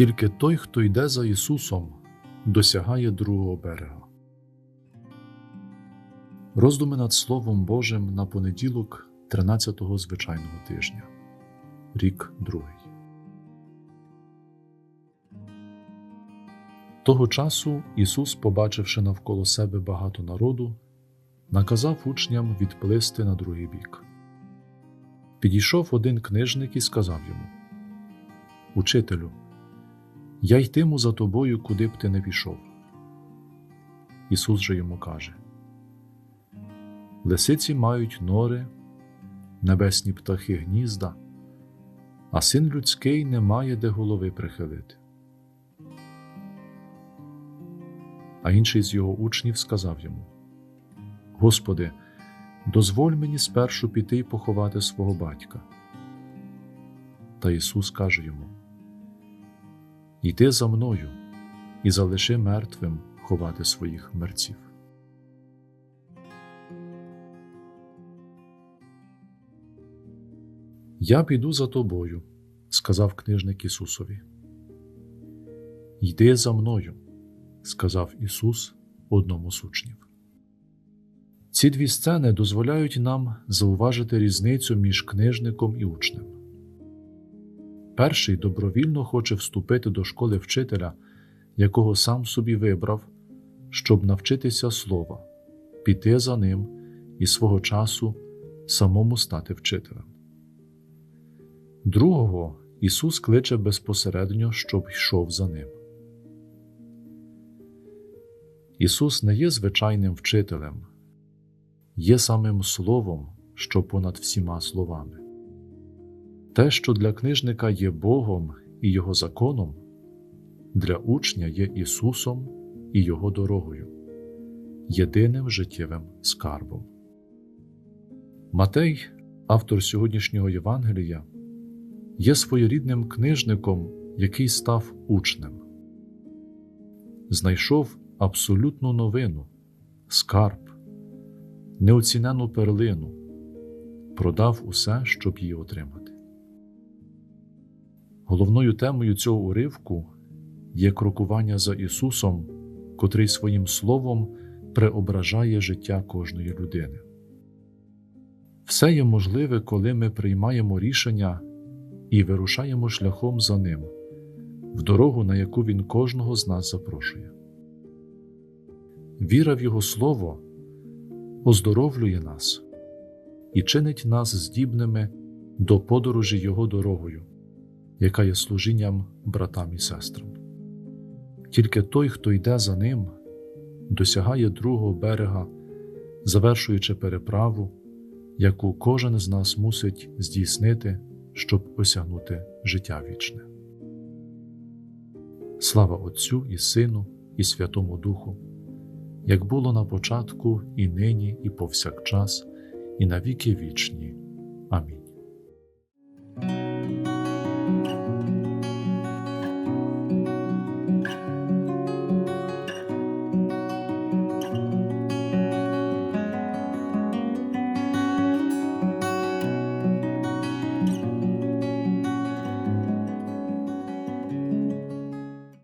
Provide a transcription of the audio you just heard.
Тільки той, хто йде за Ісусом, досягає другого берега. Роздуми над Словом Божим на понеділок 13-го звичайного тижня, рік другий. Того часу Ісус, побачивши навколо себе багато народу, наказав учням відплисти на другий бік. Підійшов один книжник і сказав йому: Учителю, я йтиму за тобою, куди б ти не пішов. Ісус же йому каже: Лисиці мають нори, небесні птахи гнізда, а син людський не має де голови прихилити. А інший з його учнів сказав йому: Господи, дозволь мені спершу піти й поховати свого батька. Та Ісус каже йому: Йди за мною і залиши мертвим ховати своїх мерців. Я піду за тобою, сказав книжник Ісусові. Йди за мною, сказав Ісус одному з учнів. Ці дві сцени дозволяють нам зауважити різницю між книжником і учнем. Перший добровільно хоче вступити до школи вчителя, якого сам собі вибрав, щоб навчитися слова, піти за ним і свого часу самому стати вчителем. Другого Ісус кличе безпосередньо, щоб йшов за ним. Ісус не є звичайним вчителем, є самим Словом, що понад всіма словами. Те, що для книжника є Богом і Його законом, для учня є Ісусом і Його дорогою, єдиним життєвим скарбом. Матей, автор сьогоднішнього Євангелія, є своєрідним книжником, який став учнем, знайшов абсолютну новину, скарб, неоцінену перлину, продав усе, щоб її отримати. Головною темою цього уривку є крокування за Ісусом, котрий своїм словом преображає життя кожної людини. Все є можливе, коли ми приймаємо рішення і вирушаємо шляхом за Ним, в дорогу, на яку Він кожного з нас запрошує. Віра в Його Слово оздоровлює нас і чинить нас здібними до подорожі Його дорогою, яка є служінням братам і сестрам. Тільки той, хто йде за ним, досягає другого берега, завершуючи переправу, яку кожен з нас мусить здійснити, щоб осягнути життя вічне. Слава Отцю і Сину, і Святому Духу, як було на початку, і нині, і повсякчас, і на віки вічні. Амінь.